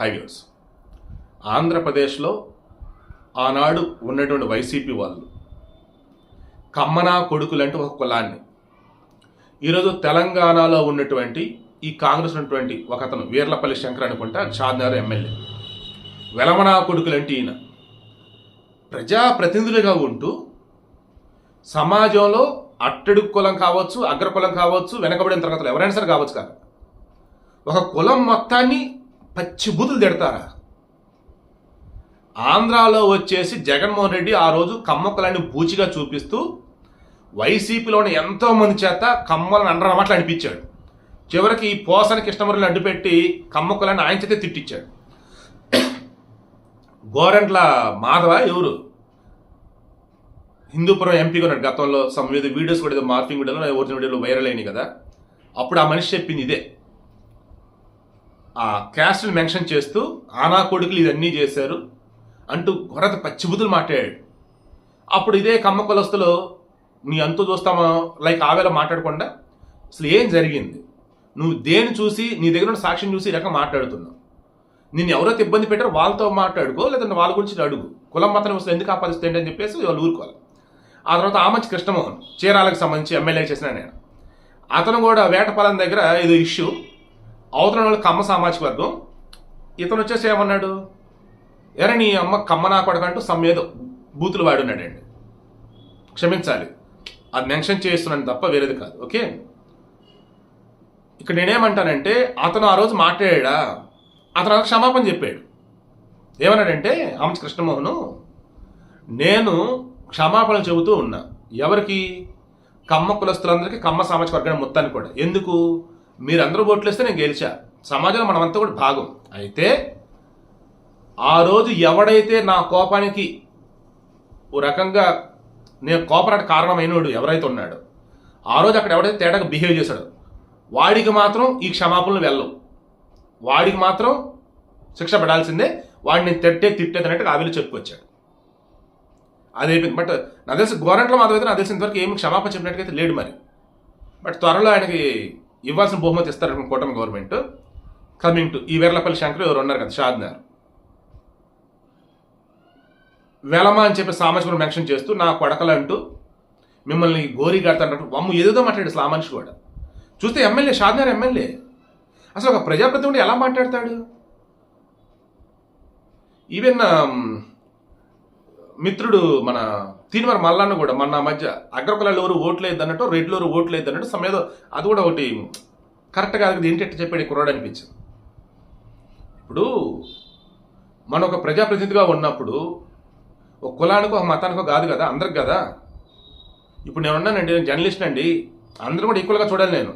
Highways. ఆంధ్రప్రదేశ్లో ఆనాడు ఉన్నటువంటి వైసీపీ వాళ్ళు కమ్మనా కొడుకులంటే ఒక కులాన్ని. ఈరోజు తెలంగాణలో ఉన్నటువంటి ఈ కాంగ్రెస్ ఉన్నటువంటి ఒక అతను వీర్లపల్లి శంకర్ అనుకుంటా షాద్నగర్ ఎమ్మెల్యే. వెలమనా కొడుకులంటే ఈయన. ప్రజాప్రతినిధులుగా ఉంటూ సమాజంలో అట్టడుగు కులం కావచ్చు అగ్ర కులం కావచ్చు వెనకబడిన తరగతులు ఎవరైనా సరే కావచ్చు కాదు. ఒక కులం మొత్తాన్ని పచ్చి బూతులు తిడతారా? ఆంధ్రాలో వచ్చేసి జగన్మోహన్ రెడ్డి ఆ రోజు కమ్మకులని పూచిగా చూపిస్తూ వైసీపీలోని ఎంతోమంది చేత కమ్మలను అండరమాటలు అనిపించాడు. చివరికి ఈ పోసన కృష్ణమూరిని అడ్డుపెట్టి కమ్మకులని ఆయన చేతే తిట్టించాడు. గోరంట్ల మాధవ ఎవరు? హిందూపురం ఎంపీగా ఉన్నాడు. గతంలో సమ్ వీడియోస్ కూడా ఏదో మార్పింగ్ వీడియోలో ఒరిజినల్ వీడియోలో వైరల్ అయినాయి కదా. అప్పుడు ఆ మనిషి చెప్పింది ఇదే. ఆ క్యాస్ట్ని మెన్షన్ చేస్తూ ఆనా కొడుకులు ఇవన్నీ చేశారు అంటూ కొరత పచ్చిబుతులు మాట్లాడాడు. అప్పుడు ఇదే కమ్మ కులస్తులో నీ అంతు చూస్తామో? లైక్ ఆవేళ మాట్లాడకుండా అసలు ఏం జరిగింది? నువ్వు దేని చూసి నీ దగ్గర ఉన్న సాక్ష్యం చూసి ఈ రకం మాట్లాడుతున్నావు? నిన్ను ఎవరైతే ఇబ్బంది పెట్టారో వాళ్ళతో మాట్లాడుకో లేదంటే వాళ్ళ గురించి అడుగు. కులం మాత్రం అసలు ఎందుకు ఆపాదిస్తుంది అని చెప్పేసి వాళ్ళు ఊరుకోవాలి. ఆ తర్వాత ఆమంచి కృష్ణమోహన్ చీరాలకు సంబంధించి ఎమ్మెల్యే చేసిన నేను. అతను కూడా వేటపాలెం దగ్గర ఏదో ఇష్యూ అవతల వాళ్ళు కమ్మ సామాజిక వర్గం. ఇతను వచ్చేసి ఏమన్నాడు? ఎరా నీ అమ్మ కమ్మ నా కొడకంటూ సమ్మేదో బూతులు వాడున్నాడండి క్షమించాలి. అది మెన్షన్ చేస్తున్నాను తప్ప వేరేది కాదు ఓకే? ఇక్కడ నేనేమంటానంటే అతను ఆ రోజు మాట్లాడా? అతను నాకు క్షమాపణ చెప్పాడు. ఏమన్నాడంటే ఆమె కృష్ణమోహను నేను క్షమాపణ చెబుతూ ఉన్నా. ఎవరికి? కమ్మ కులస్తులందరికీ కమ్మ సామాజిక వర్గాన్ని మొత్తాన్ని కూడా. ఎందుకు? మీరందరూ ఓట్లేస్తే నేను గెలిచా. సమాజంలో మనమంతా కూడా భాగం. అయితే ఆ రోజు ఎవడైతే నా కోపానికి ఓ రకంగా నేను కోపరాట కారణమైనడు ఎవరైతే ఉన్నాడో ఆ రోజు అక్కడ ఎవడైతే తేడాగా బిహేవ్ చేశాడో వాడికి మాత్రం ఈ క్షమాపణలు వెళ్ళవు. వాడికి మాత్రం శిక్ష పడాల్సిందే. వాడిని తిట్టే తిట్టేది అన్నట్టు ఆవిలు చెప్పుకొచ్చాడు. అది అయిపోయింది. బట్ నా తెలిసి గవర్నమెంట్లో మాత్రం అయితే నాకు తెలిసినంతవరకు ఏమి క్షమాపణ చెప్పినట్టుగా లేడు మరి. బట్ త్వరలో ఆయనకి ఇవ్వాల్సిన బహుమతి ఇస్తారు కూటమి గవర్నమెంట్. కమింగ్ టు ఈ వీర్లపల్లి శంకర్ ఎవరు ఉన్నారు కదా షాద్నార్ వెలమ అని చెప్పి సామాజిక మెన్షన్ చేస్తూ నా కొడకలు అంటూ మిమ్మల్ని గోరి కడతాడు అమ్ము ఏదేదో మాట్లాడు అసలు ఆ మనిషి కూడా. చూస్తే ఎమ్మెల్యే షాద్నార్ ఎమ్మెల్యే. అసలు ఒక ప్రజాప్రతినిధి ఎలా మాట్లాడతాడు? ఈవెన్ మిత్రుడు మన తీనివార మల్లాన్న కూడా. మన మధ్య అగ్రకులాలు ఎవరు ఓట్లేదు అన్నట్టు రెడ్లు ఎవరు ఓట్లేదు అన్నట్టు సమయం అది కూడా ఒకటి కరెక్ట్ కాదు కదా ఏంటి ఎట్ట చెప్పాడు కుర్రాడు అనిపించింది. ఇప్పుడు మన ఒక ప్రజాప్రతినిధిగా ఉన్నప్పుడు ఒక కులానికి ఒక మతానికో కాదు కదా అందరికి కదా. ఇప్పుడు నేను ఉన్నానండి నేను జర్నలిస్ట్ అండి అందరూ కూడా ఈక్వల్గా చూడాలి నేను.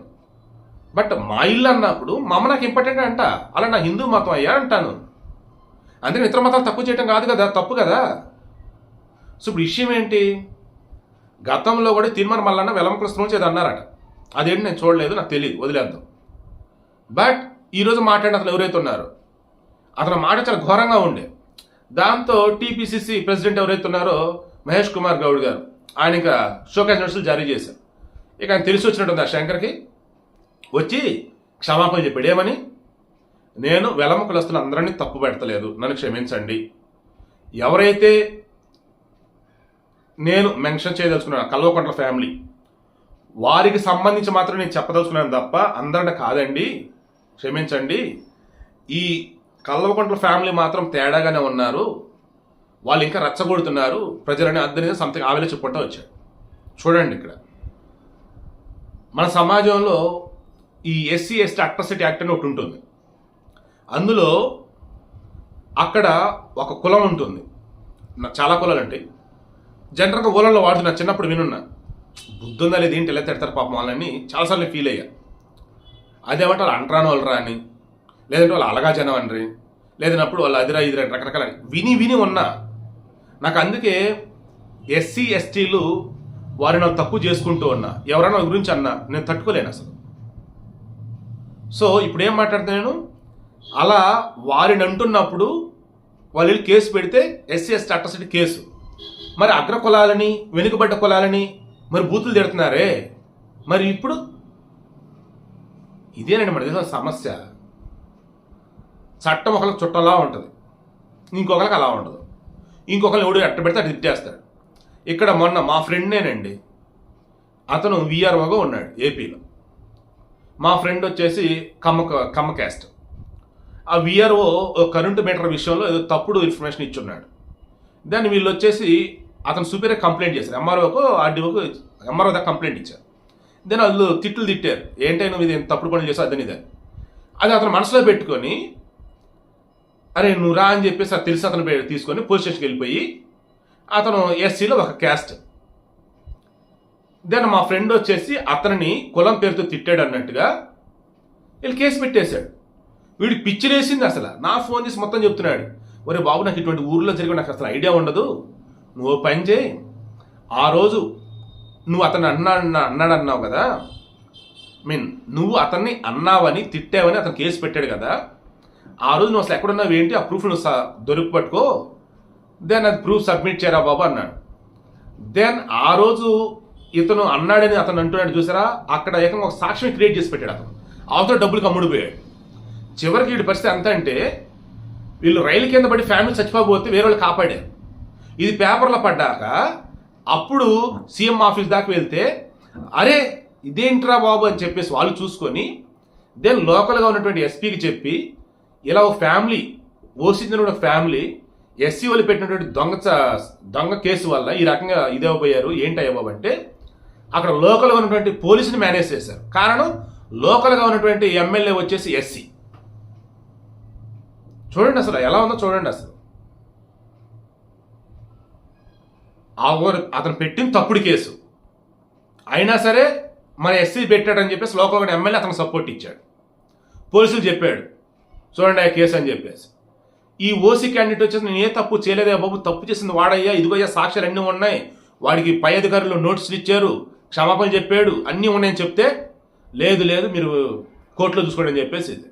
బట్ మా ఇల్లు అన్నప్పుడు మా అమ్మ నాకు ఇంపార్టెంట్ అంట అలా నా హిందూ మతం అయ్యా అంటాను. అందుకని ఇతర మతాలు తక్కువ చేయడం కాదు కదా తప్పు కదా. సో ఇప్పుడు విషయం ఏంటి? గతంలో కూడా తిరుమల మల్లన్న వెలమ కృష్ణ నుంచి ఏదో అన్నారట. అదేంటి నేను చూడలేదు నాకు తెలియదు వదిలేద్దాం. బట్ ఈరోజు మాట్లాడిన అతను ఎవరైతే ఉన్నారో అతని మాట చాలా ఘోరంగా ఉండే. దాంతో టీపీసీసీ ప్రెసిడెంట్ ఎవరైతే ఉన్నారో మహేష్ కుమార్ గౌడ్ గారు ఆయన ఇంకా షోకాజ్ నోటీసులు జారీ చేశారు. ఇక ఆయన తెలిసి వచ్చినట్టుంది ఆ శంకర్కి వచ్చి క్షమాపణ చెప్పాడు. ఏమని? నేను వెలమ కులస్తులు అందరినీ తప్పు పెడతలేదు నన్ను క్షమించండి. ఎవరైతే నేను మెన్షన్ చేయదలుచుకున్నాను. కల్వకొండల ఫ్యామిలీ. వారికి సంబంధించి మాత్రం నేను చెప్పదలుచుకున్నాను తప్ప అందరిని కాదండి. క్షమించండి. ఈ కల్వకుంట్ల ఫ్యామిలీ మాత్రం తేడాగానే ఉన్నారు. వాళ్ళు ఇంకా రచ్చగొడుతున్నారు. ప్రజలని అద్దరిని సంథింగ్ ఆవేళ చెప్పుకుంటూ వచ్చాడు చూడండి ఇక్కడ. మన సమాజంలో ఈ ఎస్సీ ఎస్టీ అట్రసిటీ యాక్ట్ అని ఒకటి ఉంటుంది. అందులో అక్కడ ఒక కులం ఉంటుంది. చాలా కులాలు ఉంటాయి. జనరల్గా ఓలల్లో వాడుతున్నా చిన్నప్పుడు వినున్నా. బుద్ధుందా లేదు ఏంటి ఎలా తిడతారు పాపం వాళ్ళని చాలాసార్లు ఫీల్ అయ్యా. అదేమంటే వాళ్ళు అంటరాని వాళ్ళరా అని. లేదంటే వాళ్ళు అలగా జనం అనరి లేదన్నప్పుడు వాళ్ళు అదిరా ఇదిరా రకరకాల విని విని ఉన్నా. నాకు అందుకే ఎస్సీ ఎస్టీలు వారిని తక్కువ చేసుకుంటూ ఉన్నా. ఎవరైనా వాళ్ళ గురించి అన్నా నేను తట్టుకోలేను అసలు. సో ఇప్పుడు ఏం మాట్లాడుతున్నా నేను? అలా వారిని అంటున్నప్పుడు వాళ్ళు కేసు పెడితే ఎస్సీ ఎస్టీ అట్రసిటీ కేసు. మరి అగ్ర కులాలని వెనుకబడ్డ కులాలని మరి బూతులు తిడుతున్నారే? మరి ఇప్పుడు ఇదేనండి మన దేశం సమస్య. చట్టం ఒకరికి చుట్టలా ఉంటుంది. ఇంకొకరికి అలా ఉండదు. ఇంకొకరిని ఎవడు ఎట్ట పెడితే అటు తిట్టేస్తాడు. ఇక్కడ మొన్న మా ఫ్రెండ్నేనండి అతను విఆర్ఓగా ఉన్నాడు ఏపీలో. మా ఫ్రెండ్ వచ్చేసి కమ్మ కమ్మ క్యాస్ట్. ఆ విఆర్ఓ కరెంటు మీటర్ విషయంలో ఏదో తప్పుడు ఇన్ఫర్మేషన్ ఇచ్చున్నాడు. దాన్ని వీళ్ళు వచ్చేసి అతను సుపీరియర్ కంప్లైంట్ చేశారు ఎంఆర్ఓకు ఆర్డీఓకు ఎంఆర్ఓ దాకా కంప్లైంట్ ఇచ్చారు. దెన్ వాళ్ళు తిట్లు తిట్టారు. ఏంటంటే నువ్వు ఇది తప్పుడు పనులు చేసావు? అదని ఇదని. అది అతను మనసులో పెట్టుకొని అరే నువ్వు రా అని చెప్పేసి అది తెలిసి అతను తీసుకొని పోలీస్ స్టేషన్కి వెళ్ళిపోయి అతను ఎస్సీలో ఒక క్యాస్ట్. దెన్ మా ఫ్రెండ్ వచ్చేసి అతనిని కులం పేరుతో తిట్టాడు అన్నట్టుగా వీళ్ళు కేసు పెట్టేశాడు. వీడికి పిచ్చిలేసింది అసలు. నా ఫోన్ చేసి మొత్తం చెప్తున్నాడు. ఒరే బాబు నాకు ఇటువంటి ఊర్లో జరిగి నాకు అసలు ఐడియా ఉండదు. నువ్వు పని చేయి. ఆ రోజు నువ్వు అతను అన్నా అన్నాడు అన్నావు కదా? మీన్ నువ్వు అతన్ని అన్నావని తిట్టావని అతను కేసు పెట్టాడు కదా? ఆ రోజు నువ్వు అసలు ఎక్కడున్నావు ఏంటి? ఆ ప్రూఫ్ నువ్వు దొరికి పట్టుకో. దెన్ అది ప్రూఫ్ సబ్మిట్ చేయరా బాబు అన్నాడు. దెన్ ఆ రోజు ఇతను అన్నాడని అతను అంటున్నాడు చూసారా? అక్కడ ఏకంగా ఒక సాక్ష్యం క్రియేట్ చేసి పెట్టాడు అతను. అవతల డబ్బులు కమ్ముడిపోయాడు చివరికి వీడి పరిస్థితి ఎంత అంటే వీళ్ళు రైలు కింద పడి ఫ్యామిలీ చచ్చిపోబోతే వేరే వాళ్ళు కాపాడారు. ఇది పేపర్లో పడ్డాక అప్పుడు సీఎం ఆఫీస్ దాకా వెళ్తే అరే ఇదేంట్రా బాబు అని చెప్పేసి వాళ్ళు చూసుకొని దెన్ లోకల్గా ఉన్నటువంటి ఎస్పీకి చెప్పి ఇలా ఒక ఫ్యామిలీ ఓసీ ఒక ఫ్యామిలీ ఎస్సీ వాళ్ళు పెట్టినటువంటి దొంగ చ- దొంగ కేసు వల్ల ఈ రకంగా ఇదేవబోయారు ఏంటి అయ్యబాబు అంటే అక్కడ లోకల్గా ఉన్నటువంటి పోలీసుని మేనేజ్ చేశారు. కారణం లోకల్గా ఉన్నటువంటి ఎమ్మెల్యే వచ్చేసి ఎస్సీ. చూడండి అసలు ఎలా ఉందో చూడండి అసలు. ఆ ఊరు అతను పెట్టిన తప్పుడు కేసు. అయినా సరే మన ఎస్సీ పెట్టాడని చెప్పేసి లోకల్ ఎమ్మెల్యే అతను సపోర్ట్ ఇచ్చాడు. పోలీసులు చెప్పాడు. చూడండి ఆ కేసు అని చెప్పేసి. ఈ ఓసీ క్యాండిడేట్ వచ్చేసి నేను ఏ తప్పు చేయలేదే బాబు తప్పు చేసింది వాడయ్యా ఇదిగోయ్యా సాక్ష్యాలు అన్నీ ఉన్నాయి. వాడికి పై అధికారులు నోటీసులు ఇచ్చారు క్షమాపణ చెప్పాడు అన్నీ ఉన్నాయని చెప్తే లేదు లేదు మీరు కోర్టులో చూసుకోండి అని చెప్పేసి ఇది.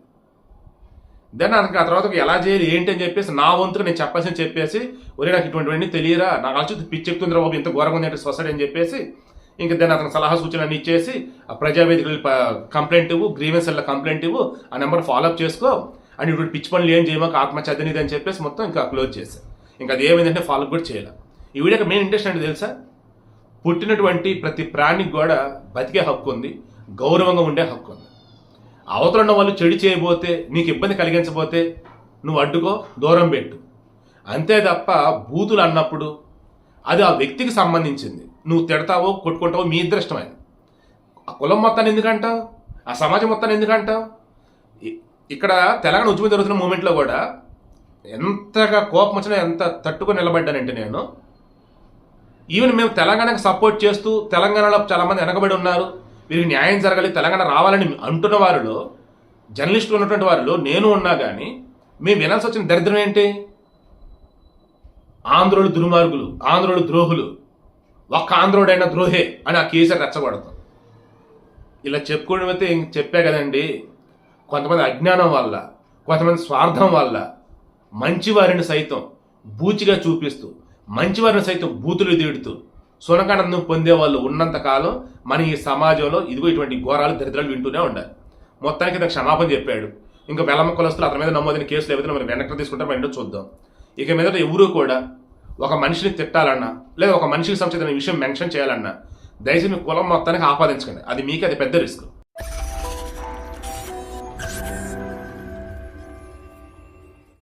దెన్ నాకు ఆ తర్వాత ఎలా చేయాలి ఏంటి అని చెప్పేసి నా వంతుగా నేను చెప్పాల్సింది చెప్పేసి ఒరే నాకు ఇటువంటివన్నీ తెలియరా? నాకు అలసి పిచ్చెక్కుతుందిరా బాబు ఇంత ఘోరంగా ఉంది సొసైటీ అని చెప్పేసి ఇంకా దాన్ని అతను సలహా సూచనలు ఇచ్చేసి ఆ ప్రజావేదికలు కంప్లైంట్ ఇవ్వు గ్రీవెన్స్ కంప్లైంట్ ఇవ్వు ఆ నెంబర్ ఫాలోఅప్ చేసుకో అని ఇటువంటి పిచ్చి పనులు ఏం చేయమాక ఆత్మహత్య అదనిది అని చెప్పేసి మొత్తం ఇంకా క్లోజ్ చేశాను ఇంకా అది ఏమైందంటే ఫాలో కూడా చేయలే. ఈ వీడియోకి మెయిన్ ఇంట్రెస్ట్ అంటే తెలుసా? పుట్టినటువంటి ప్రతి ప్రాణికి కూడా బతికే హక్కు ఉంది గౌరవంగా ఉండే హక్కు ఉంది. అవతలన్న వాళ్ళు చెడు చేయబోతే నీకు ఇబ్బంది కలిగించబోతే నువ్వు అడ్డుకో దూరం పెట్టు. అంతే తప్ప బూతులు అన్నప్పుడు అది ఆ వ్యక్తికి సంబంధించింది. నువ్వు తిడతావో కొట్టుకుంటావో మీ ఇద్దరు ఇష్టమైంది ఆ కులం మొత్తాన్ని ఎందుకంటావు? ఆ సమాజం మొత్తాన్ని ఎందుకంటావు? ఇక్కడ తెలంగాణ ఉద్యమం జరుగుతున్న మూమెంట్లో కూడా ఎంతగా కోపం వచ్చినా ఎంత తట్టుకొని నిలబడ్డానంటే నేను ఈవెన్ మేము తెలంగాణకు సపోర్ట్ చేస్తూ తెలంగాణలో చాలామంది వెనకబడి ఉన్నారు. వీరికి న్యాయం జరగాలి తెలంగాణ రావాలని అంటున్న వారిలో జర్నలిస్టులు ఉన్నటువంటి వారిలో నేను ఉన్నా కానీ మేము వినాల్సి వచ్చిన దరిద్రం ఏంటి? ఆంధ్రులు దుర్మార్గులు ఆంధ్రులు ద్రోహులు. ఒక్క ఆంధ్రుడైన ద్రోహే అని ఆ కేసు రెచ్చగొడతాం. ఇలా చెప్పుకోవడం అయితే చెప్పే చెప్పా కదండి. కొంతమంది అజ్ఞానం వల్ల కొంతమంది స్వార్థం వల్ల మంచివారిని సైతం బూచిగా చూపిస్తూ మంచివారిని సైతం బూతులు తీడుతూ సునకానందం పొందే వాళ్ళు ఉన్నంతకాలం మన ఈ సమాజంలో ఇదిగో ఇటువంటి ఘోరాలు దరిద్రాలు వింటూనే ఉండాలి. మొత్తానికి నాకు క్షమాపణ చెప్పాడు. ఇంకా వెలమ కులస్తులు అతని మీద నమోదైన కేసులు ఏవైతే మనం వెనక్కి తీసుకుంటే మనం చూద్దాం. ఇక మీద ఎవరు కూడా ఒక మనిషిని తిట్టాలన్నా లేదా ఒక మనిషికి సంబంధించిన విషయం మెన్షన్ చేయాలన్నా దయచేసి మీ కులం మొత్తానికి ఆపాదించకండి. అది మీకు అది పెద్ద రిస్క్.